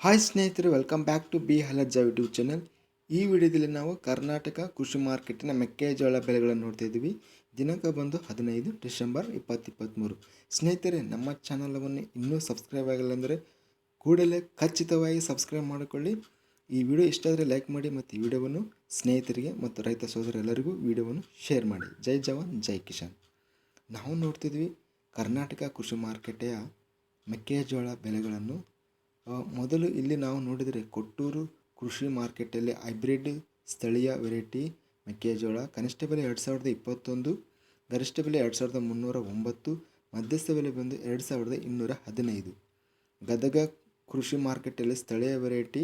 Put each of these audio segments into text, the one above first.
Hi ಸ್ನೇಹಿತರೆ welcome back to B Halajja YouTube channel ಈ ವಿಡಿಯೋದಲ್ಲಿ ನಾವು ಕರ್ನಾಟಕ ಕೃಷಿ ಮಾರ್ಕೆಟಿನ ಮೆಕ್ಕೆಜೋಳ ಬೆಲೆಗಳನ್ನು ನೋಡ್ತಾ ಇದ್ದೀವಿ. ದಿನಾಂಕ ಬಂದು ಹದಿನೈದು ಡಿಸೆಂಬರ್ ಇಪ್ಪತ್ತಿಪ್ಪತ್ತ್ಮೂರು ಸ್ನೇಹಿತರೆ, ನಮ್ಮ ಚಾನಲವನ್ನು ಇನ್ನೂ ಸಬ್ಸ್ಕ್ರೈಬ್ ಆಗಿಲ್ಲ ಅಂದರೆ ಕೂಡಲೇ ಖಚಿತವಾಗಿ ಸಬ್ಸ್ಕ್ರೈಬ್ ಮಾಡಿಕೊಳ್ಳಿ. ಈ ವಿಡಿಯೋ ಇಷ್ಟ ಆದರೆ ಲೈಕ್ ಮಾಡಿ ಮತ್ತು ಈ ವಿಡಿಯೋವನ್ನು ಸ್ನೇಹಿತರಿಗೆ ಮತ್ತು ರೈತ ಸೋದರೆಲ್ಲರಿಗೂ ವಿಡಿಯೋವನ್ನು ಶೇರ್ ಮಾಡಿ. ಜೈ ಜವಾನ್, ಜೈ ಕಿಶಾನ್ ನಾವು ನೋಡ್ತಿದ್ವಿ ಕರ್ನಾಟಕ ಕೃಷಿ ಮಾರುಕಟ್ಟೆಯ ಮೆಕ್ಕೆಜೋಳ ಬೆಲೆಗಳನ್ನು ಮೊದಲು ಇಲ್ಲಿ ನಾವು ನೋಡಿದರೆ ಕೊಟ್ಟೂರು ಕೃಷಿ ಮಾರ್ಕೆಟಲ್ಲಿ ಹೈಬ್ರಿಡ್ ಸ್ಥಳೀಯ ವೆರೈಟಿ ಮೆಕ್ಕೆಜೋಳ, ಕನಿಷ್ಠ ಬೆಲೆ ಎರಡು ಸಾವಿರದ ಇಪ್ಪತ್ತೊಂದು, ಗರಿಷ್ಠ ಬೆಲೆ ಎರಡು ಸಾವಿರದ ಮುನ್ನೂರ ಒಂಬತ್ತು, ಮಧ್ಯಸ್ಥ ಬೆಲೆ ಬಂದು ಎರಡು ಸಾವಿರದ ಇನ್ನೂರ ಹದಿನೈದು. ಗದಗ ಕೃಷಿ ಮಾರ್ಕೆಟಲ್ಲಿ ಸ್ಥಳೀಯ ವೆರೈಟಿ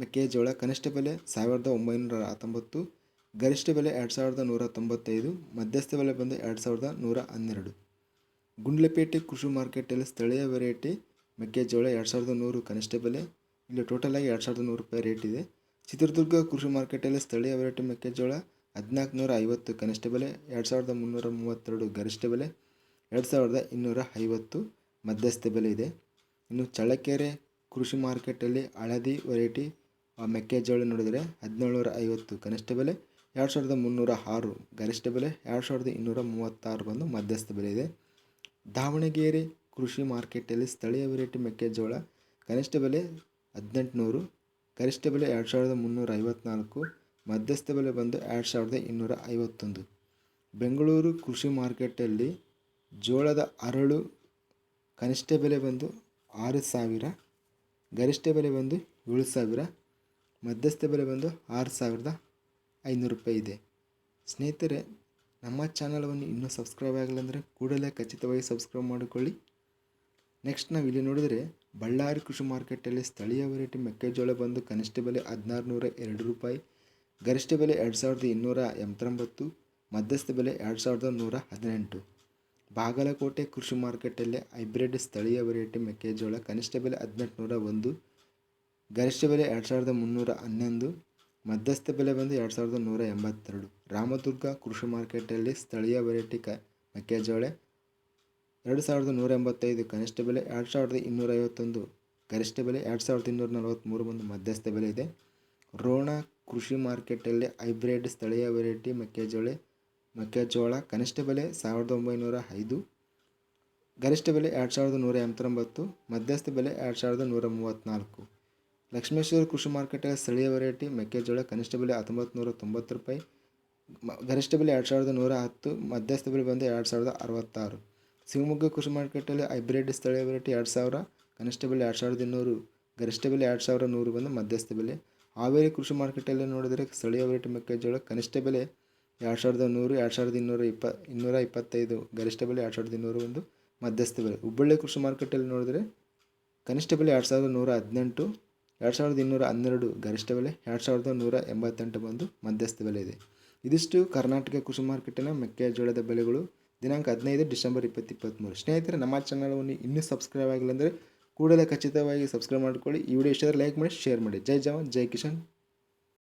ಮೆಕ್ಕೆಜೋಳ ಕನಿಷ್ಠ ಬೆಲೆ ಸಾವಿರದ ಒಂಬೈನೂರ ಹತ್ತೊಂಬತ್ತು, ಗರಿಷ್ಠ ಬೆಲೆ ಎರಡು ಸಾವಿರದ ನೂರ ತೊಂಬತ್ತೈದು, ಮಧ್ಯಸ್ಥ ಬೆಲೆ ಬಂದು ಎರಡು ಸಾವಿರದ ನೂರ ಹನ್ನೆರಡು. ಗುಂಡ್ಲಪೇಟೆ ಕೃಷಿ ಮಾರ್ಕೆಟಲ್ಲಿ ಸ್ಥಳೀಯ ವೆರೈಟಿ ಮೆಕ್ಕೆಜೋಳ ಎರಡು ಸಾವಿರದ ನೂರು ಕನಿಷ್ಠ ಬೆಲೆ ಇಲ್ಲಿ ಟೋಟಲಾಗಿ ಎರಡು ಸಾವಿರದ ನೂರು ರೂಪಾಯಿ ರೇಟ್ ಇದೆ. ಚಿತ್ರದುರ್ಗ ಕೃಷಿ ಮಾರ್ಕೆಟಲ್ಲಿ ಸ್ಥಳೀಯ ವೆರೈಟಿ ಮೆಕ್ಕೆಜೋಳ ಹದಿನಾಲ್ಕು ನೂರ ಐವತ್ತು ಕನಿಷ್ಠ ಬೆಲೆ ಎರಡು ಸಾವಿರದ ಮುನ್ನೂರ ಮೂವತ್ತೆರಡು ಗರಿಷ್ಠ ಬೆಲೆ ಎರಡು ಸಾವಿರದ ಇನ್ನೂರ ಐವತ್ತು ಮಧ್ಯಸ್ಥ ಬೆಲೆ ಇದೆ. ಇನ್ನು ಚಳ್ಳಕೆರೆ ಕೃಷಿ ಮಾರ್ಕೆಟಲ್ಲಿ ಹಳದಿ ವೆರೈಟಿ ಮೆಕ್ಕೆಜೋಳ ನೋಡಿದರೆ ಹದಿನೇಳುನೂರ ಐವತ್ತು ಕನಿಷ್ಠ ಬೆಲೆ ಎರಡು ಸಾವಿರದ ಮುನ್ನೂರ ಆರು ಗರಿಷ್ಠ ಬೆಲೆ ಎರಡು ಸಾವಿರದ ಇನ್ನೂರ ಮೂವತ್ತಾರು ಬಂದು ಮಧ್ಯಸ್ಥ ಬೆಲೆ ಇದೆ. ದಾವಣಗೆರೆ ಕೃಷಿ ಮಾರ್ಕೆಟ್ಟಲ್ಲಿ ಸ್ಥಳೀಯ ವೆರೈಟಿ ಮೆಕ್ಕೆಜೋಳ, ಕನಿಷ್ಠ ಬೆಲೆ ಹದಿನೆಂಟುನೂರು, ಗರಿಷ್ಠ ಬೆಲೆ ಎರಡು ಸಾವಿರದ ಮುನ್ನೂರ ಐವತ್ನಾಲ್ಕು, ಮಧ್ಯಸ್ಥ ಬೆಲೆ ಬಂದು ಎರಡು ಸಾವಿರದ ಇನ್ನೂರ ಐವತ್ತೊಂದು. ಬೆಂಗಳೂರು ಕೃಷಿ ಮಾರ್ಕೆಟಲ್ಲಿ ಜೋಳದ ಅರಳು ಕನಿಷ್ಠ ಬೆಲೆ ಬಂದು ಆರು ಸಾವಿರ, ಗರಿಷ್ಠ ಬೆಲೆ ಬಂದು ಏಳು ಸಾವಿರ, ಮಧ್ಯಸ್ಥ ಬೆಲೆ ಬಂದು ಆರು ಸಾವಿರದ ಐನೂರು ರೂಪಾಯಿ ಇದೆ. ಸ್ನೇಹಿತರೆ, ನಮ್ಮ ಚಾನಲವನ್ನು ಇನ್ನೂ ಸಬ್ಸ್ಕ್ರೈಬ್ ಆಗಿಲ್ಲ ಅಂದರೆ ಕೂಡಲೇ ಖಚಿತವಾಗಿ ಸಬ್ಸ್ಕ್ರೈಬ್ ಮಾಡಿಕೊಳ್ಳಿ. ನೆಕ್ಸ್ಟ್ ನಾವು ಇಲ್ಲಿ ನೋಡಿದರೆ ಬಳ್ಳಾರಿ ಕೃಷಿ ಮಾರ್ಕೆಟಲ್ಲಿ ಸ್ಥಳೀಯ ವೆರೈಟಿ ಮೆಕ್ಕೆಜೋಳ ಬಂದು ಕನಿಷ್ಠ ಬೆಲೆ ಹದಿನಾರು ನೂರ ಎರಡು ರೂಪಾಯಿ, ಗರಿಷ್ಠ ಬೆಲೆ ಎರಡು ಸಾವಿರದ ಇನ್ನೂರ ಎಂಬತ್ತೊಂಬತ್ತು, ಮಧ್ಯಸ್ಥ ಬೆಲೆ ಎರಡು ಸಾವಿರದ ನೂರ ಹದಿನೆಂಟು. ಬಾಗಲಕೋಟೆ ಕೃಷಿ ಮಾರ್ಕೆಟಲ್ಲಿ ಹೈಬ್ರಿಡ್ ಸ್ಥಳೀಯ ವೆರೈಟಿ ಮೆಕ್ಕೆಜೋಳ ಕನಿಷ್ಠ ಬೆಲೆ ಹದಿನೆಂಟು ನೂರ ಒಂದು, ಗರಿಷ್ಠ ಬೆಲೆ ಎರಡು ಸಾವಿರದ ಮುನ್ನೂರ ಹನ್ನೊಂದು, ಮಧ್ಯಸ್ಥ ಬೆಲೆ ಬಂದು ಎರಡು ಸಾವಿರದ ನೂರ ಎಂಬತ್ತೆರಡು. ರಾಮದುರ್ಗ ಕೃಷಿ ಮಾರ್ಕೆಟಲ್ಲಿ ಸ್ಥಳೀಯ ವೆರೈಟಿ ಕ ಮೆಕ್ಕೆಜೋಳ ಎರಡು ಸಾವಿರದ ನೂರ ಎಂಬತ್ತೈದು ಕನಿಷ್ಠ ಬೆಲೆ, ಎರಡು ಸಾವಿರದ ಇನ್ನೂರ ಐವತ್ತೊಂದು ಗರಿಷ್ಠ ಬೆಲೆ, ಎರಡು ಸಾವಿರದ ಇನ್ನೂರ ನಲವತ್ತ್ಮೂರು ಒಂದು ಮಧ್ಯಸ್ಥ ಬೆಲೆ ಇದೆ. ರೋಣ ಕೃಷಿ ಮಾರ್ಕೆಟಲ್ಲಿ ಹೈಬ್ರಿಡ್ ಸ್ಥಳೀಯ ವೆರೈಟಿ ಮೆಕ್ಕೆಜೋಳ ಮೆಕ್ಕೆಜೋಳ ಕನಿಷ್ಠ ಬೆಲೆ ಸಾವಿರದ ಒಂಬೈನೂರ ಐದು, ಗರಿಷ್ಠ ಬೆಲೆ ಎರಡು ಸಾವಿರದ ನೂರ ಎಂಬತ್ತೊಂಬತ್ತು, ಮಧ್ಯಸ್ಥ ಬೆಲೆ ಎರಡು ಸಾವಿರದ ನೂರ ಮೂವತ್ತ್ನಾಲ್ಕು ಲಕ್ಷ್ಮೇಶ್ವರ ಕೃಷಿ ಮಾರ್ಕೆಟಲ್ಲಿ ಸ್ಥಳೀಯ ವೆರೈಟಿ ಮೆಕ್ಕೆಜೋಳ ಕನಿಷ್ಠ ಬೆಲೆ ಹತ್ತೊಂಬತ್ತು ನೂರ ತೊಂಬತ್ತು ರೂಪಾಯಿ ಗರಿಷ್ಠ ಬೆಲೆ ಎರಡು ಸಾವಿರದ ನೂರ ಹತ್ತು, ಮಧ್ಯಸ್ಥ ಬೆಲೆ ಬಂದು ಎರಡು ಸಾವಿರದ ಅರವತ್ತಾರು. ಶಿವಮೊಗ್ಗ ಕೃಷಿ ಮಾರುಕಟ್ಟೆಯಲ್ಲಿ ಹೈಬ್ರಿಡ್ ಸ್ಥಳೀಯ ವೆರೈಟಿ ಎರಡು ಸಾವಿರ, ಕನಿಷ್ಠ ಬೆಲೆ ಎರಡು ಸಾವಿರದ ಇನ್ನೂರು, ಗರಿಷ್ಠ ಬೆಲೆ ಎರಡು ಸಾವಿರ ನೂರು ಬಂದು ಮಧ್ಯಸ್ಥ ಬೆಲೆ. ಹಾವೇರಿ ಕೃಷಿ ಮಾರುಕಟ್ಟೆಯಲ್ಲಿ ನೋಡಿದರೆ ಸ್ಥಳೀಯ ವೆರೈಟಿ ಮೆಕ್ಕೆಜೋಳ ಕನಿಷ್ಠ ಬೆಲೆ ಎರಡು ಸಾವಿರದ ನೂರು, ಎರಡು ಸಾವಿರದ ಇನ್ನೂರ ಇಪ್ಪ, ಇನ್ನೂರ ಇಪ್ಪತ್ತೈದು, ಗರಿಷ್ಠ ಬೆಲೆ ಎರಡು ಸಾವಿರದ ಇನ್ನೂರು ಒಂದು ಮಧ್ಯಸ್ಥ ಬೆಲೆ. ಹುಬ್ಬಳ್ಳಿ ಕೃಷಿ ಮಾರುಕಟ್ಟೆಯಲ್ಲಿ ನೋಡಿದರೆ ಕನಿಷ್ಠ ಬೆಲೆ ಎರಡು ಸಾವಿರದ ನೂರ ಹದಿನೆಂಟು, ಎರಡು ಸಾವಿರದ ಇನ್ನೂರ ಹನ್ನೆರಡು, ಗರಿಷ್ಠ ಬೆಲೆ ಎರಡು ಸಾವಿರದ ನೂರ ಎಂಬತ್ತೆಂಟು ಬಂದು ಮಧ್ಯಸ್ಥ ಬೆಲೆ ಇದೆ. ಇದಿಷ್ಟು ಕರ್ನಾಟಕ ಕೃಷಿ ಮಾರ್ಕೆಟಿನ ಮೆಕ್ಕೆಜೋಳದ ಬೆಲೆಗಳು. ದಿನಾಂಕ ಹದಿನೈದು ಡಿಸೆಂಬರ್ ಇಪ್ಪತ್ತು ಇಪ್ಪತ್ತ್ಮೂರು ಸ್ನೇಹಿತರೆ, ನಮ್ಮ ಚಾನಲ್ವನ್ನು ಇನ್ನೂ ಸಬ್ಸ್ಕ್ರೈಬ್ ಆಗಿಲ್ಲ ಅಂದರೆ ಕೂಡಲೇ ಖಚಿತವಾಗಿ ಸಬ್ಸ್ಕ್ರೈಬ್ ಮಾಡಿಕೊಳ್ಳಿ. ಈ ವಿಡಿಯೋ ಇಷ್ಟ ಲೈಕ್ ಮಾಡಿ ಶೇರ್ ಮಾಡಿ. ಜೈ ಜವಾನ್, ಜೈ ಕಿಶನ್.